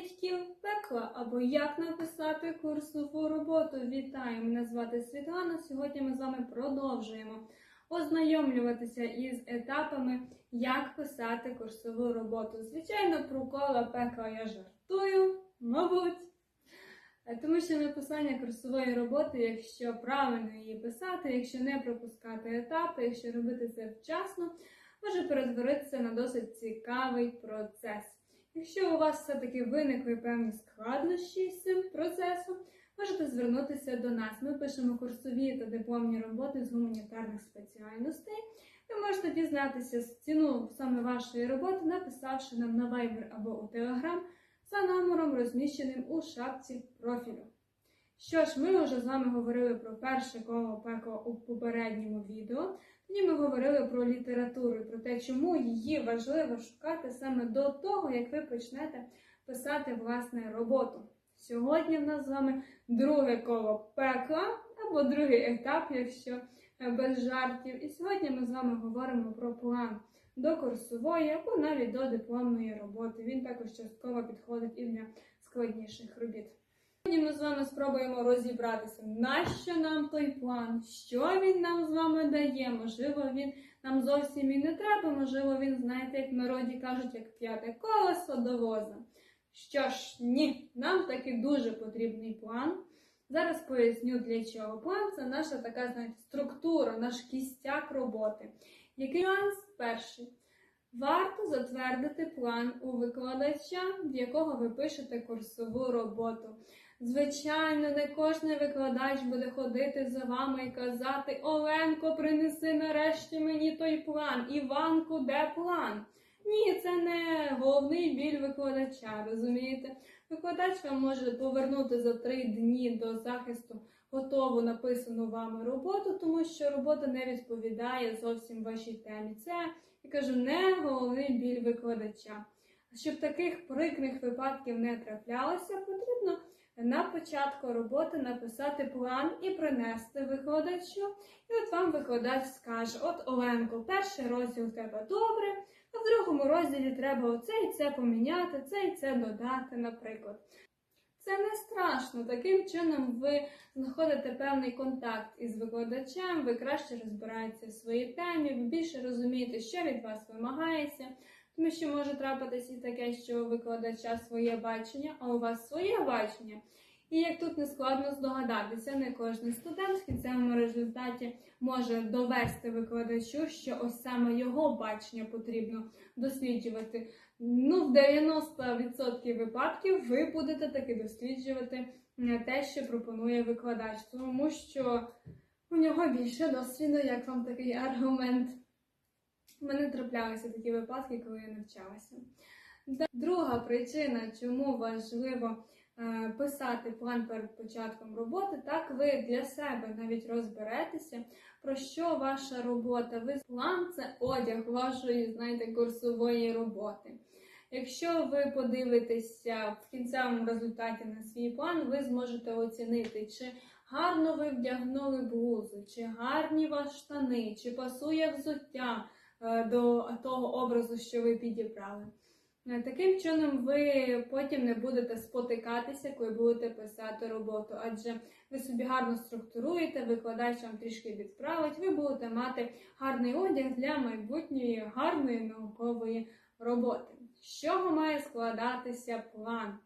дядьків пекла або як написати курсову роботу. Вітаю! Мене звати Світлана. Сьогодні ми з вами продовжуємо ознайомлюватися із етапами, як писати курсову роботу. Звичайно, про кола пекла я жартую, мабуть. Е, Тому що написання курсової роботи, якщо правильно її писати, якщо не пропускати етапи, якщо робити це вчасно, може перетворитися на досить цікавий процес. Якщо у вас все-таки виникли певні складнощі з цим процесом, можете звернутися до нас. Ми пишемо курсові та дипломні роботи з гуманітарних спеціальностей. Ви можете дізнатися ціну саме вашої роботи, написавши нам на Viber або у Telegram за номером, розміщеним у шапці профілю. Що ж, ми вже з вами говорили про перше коло пекла у попередньому відео. Тоді ми говорили про літературу, про те, чому її важливо шукати саме до того, як ви почнете писати власне роботу. Сьогодні в нас з вами друге коло пекла або другий етап, якщо е, без жартів. І сьогодні ми з вами говоримо про план до курсової або навіть до дипломної роботи. Він також частково підходить і для складніших робіт. Сьогодні ми з вами спробуємо розібратися, нащо нам той план, що він нам з вами дає. Можливо, він нам зовсім і не треба, можливо, він, знаєте, як в народі кажуть, як п'яте колесо до воза. Що ж, ні, нам таки дуже потрібний план. Зараз поясню для чого. План це наша така, знаєте, структура, наш кістяк роботи. Який нюанс перший? Варто затвердити план у викладача, в якого ви пишете курсову роботу. Звичайно, не кожен викладач буде ходити за вами і казати: Оленко, принеси нарешті мені той план. Іванку, де план? Ні, це не головний біль викладача, розумієте? Викладач вам може повернути за три дні до захисту готову написану вами роботу, тому що робота не відповідає зовсім вашій темі. Це, я кажу, не головний біль викладача. Щоб таких прикрих випадків не траплялося, потрібно на початку роботи написати план і принести викладачу. І от вам викладач скаже: От Оленко, перший розділ тебе добре, а в другому розділі треба оце і це поміняти, це і це додати, наприклад. Це не страшно. Таким чином ви знаходите певний контакт із викладачем, ви краще розбираєтеся в своїй темі, ви більше розумієте, що від вас вимагається. Тому що може трапитись і таке, що викладача своє бачення, а у вас своє бачення. І як тут не складно здогадатися, не кожен студент в кінцевому результаті може довести викладачу, що ось саме його бачення потрібно досліджувати. Ну, в 90% випадків ви будете таки досліджувати те, що пропонує викладач, тому що у нього більше досвіду, як вам такий аргумент. У мене траплялися такі випадки, коли я навчалася. Друга причина, чому важливо е, писати план перед початком роботи, так ви для себе навіть розберетеся, про що ваша робота. Ви план це одяг вашої, знаєте, курсової роботи. Якщо ви подивитеся в кінцевому результаті на свій план, ви зможете оцінити, чи гарно ви вдягнули блузу, чи гарні вас штани, чи пасує взуття до того образу, що ви підібрали. Е, Таким чином, ви потім не будете спотикатися, коли будете писати роботу, адже ви собі гарно структуруєте, викладач вам трішки відправить, ви будете мати гарний одяг для майбутньої гарної наукової роботи. З чого має складатися план?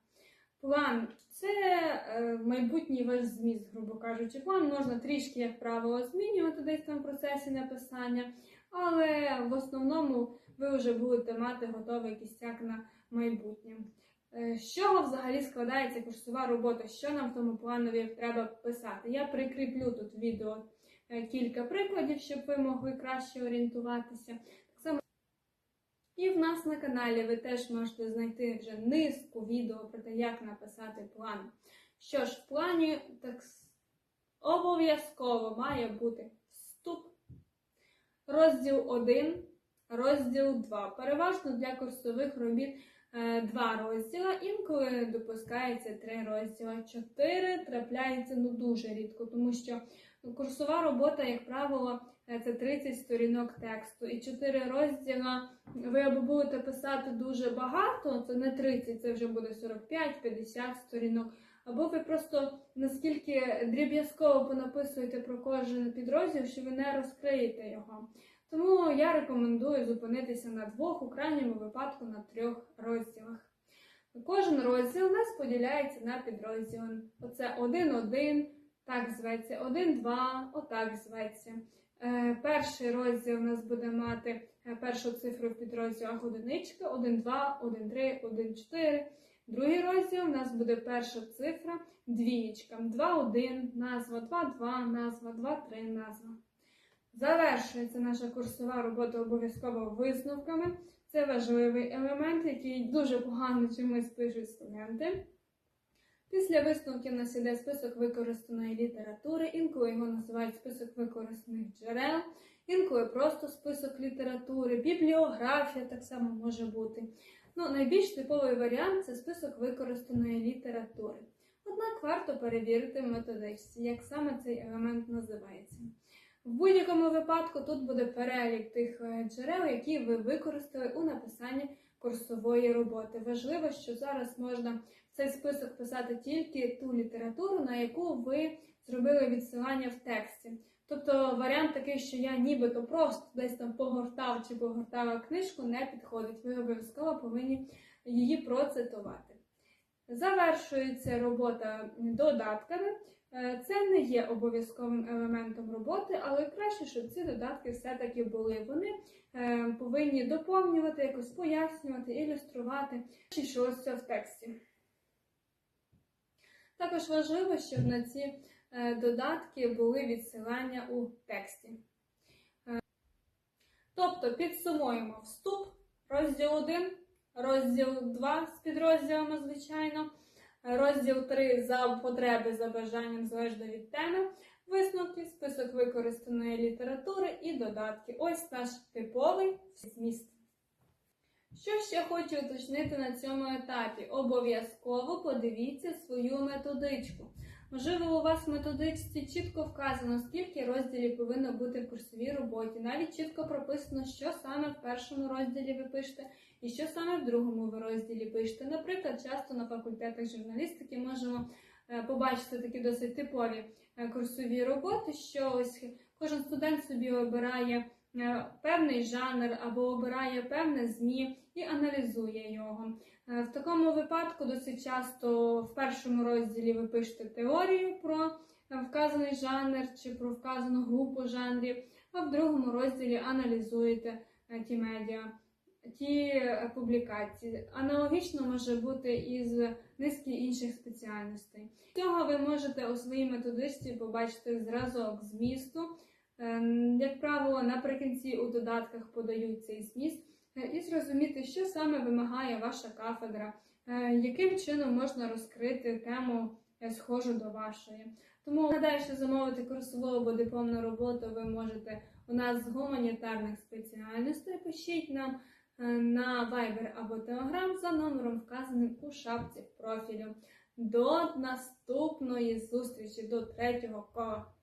План е, майбутній ваш зміст, грубо кажучи. План можна трішки, як правило, змінювати десь там в процесі написання, але в основному ви вже будете мати готовий кістяк на майбутнє. Е, З чого взагалі складається курсова робота? Що нам в тому планові треба писати? Я прикріплю тут відео е, кілька прикладів, щоб ви могли краще орієнтуватися. І в нас на каналі ви теж можете знайти вже низку відео про те, як написати план. Що ж, в плані так обов'язково має бути вступ, розділ 1, розділ 2. Переважно для курсових робіт е, два розділа, інколи допускається три розділа. Чотири трапляється ну дуже рідко, тому що курсова робота, як правило, е, це 30 сторінок тексту. І чотири розділа ви або будете писати дуже багато, це не 30, це вже буде 45-50 сторінок. Або ви просто наскільки дріб'язково понаписуєте про кожен підрозділ, що ви не розкриєте його. Тому я рекомендую зупинитися на двох, у крайньому випадку на трьох розділах. Кожен розділ у нас поділяється на підрозділи. Оце 1-1, так зветься, 1-2, отак зветься. Е, перший розділ у нас буде мати е, першу цифру в підрозділах одиничка, 1-2, 1-3, 1-4. Другий розділ у нас буде перша цифра двієчка. 2-1, назва, 2-2, назва, 2-3, назва. Завершується наша курсова робота обов'язково висновками. Це важливий елемент, який дуже погано чомусь пишуть студенти. Після висновків у нас іде список використаної літератури, інколи його називають список використаних джерел, інколи просто список літератури, бібліографія так само може бути. Ну, найбільш типовий варіант це список використаної літератури. Однак варто перевірити в методичці, як саме цей елемент називається. В будь-якому випадку тут буде перелік тих е, джерел, які ви використали у написанні курсової роботи. Важливо, що зараз можна в цей список писати тільки ту літературу, на яку ви зробили відсилання в тексті. Тобто варіант такий, що я нібито просто десь там погортав чи погортала книжку, не підходить. Ви обов'язково повинні її процитувати. Завершується робота додатками. Е, Це не є обов'язковим елементом роботи, але краще, щоб ці додатки все-таки були. Вони е, повинні доповнювати, якось пояснювати, ілюструвати, чи щось в тексті. Також важливо, щоб на ці е, додатки були відсилання у тексті. Тобто підсумуємо вступ, розділ 1, розділ 2 з підрозділами, звичайно, розділ 3 за потреби за бажанням залежно від теми, висновки, список використаної літератури і додатки. Ось наш типовий зміст. Що ще хочу уточнити на цьому етапі? Обов'язково подивіться свою методичку. Можливо, у вас в методичці чітко вказано, скільки розділів повинно бути в курсовій роботі. Навіть чітко прописано, що саме в першому розділі ви пишете і що саме в другому ви розділі пишете. Наприклад, часто на факультетах журналістики можемо е, побачити такі досить типові е, курсові роботи, що ось кожен студент собі обирає певний жанр або обирає певне ЗМІ і аналізує його. Е, В такому випадку досить часто в першому розділі ви пишете теорію про е, вказаний жанр чи про вказану групу жанрів, а в другому розділі аналізуєте е, ті медіа, ті е, публікації. Аналогічно може бути і з низки інших спеціальностей. Цього ви можете у своїй методичці побачити зразок змісту. Е, Як правило, наприкінці у додатках подають цей зміст е, і зрозуміти, що саме вимагає ваша кафедра, е, яким чином можна розкрити тему е, схожу до вашої. Тому нагадаю, що замовити курсову або дипломну роботу ви можете у нас з гуманітарних спеціальностей. Пишіть нам на Viber або Telegram за номером, вказаним у шапці профілю. До наступної зустрічі, до третього кола.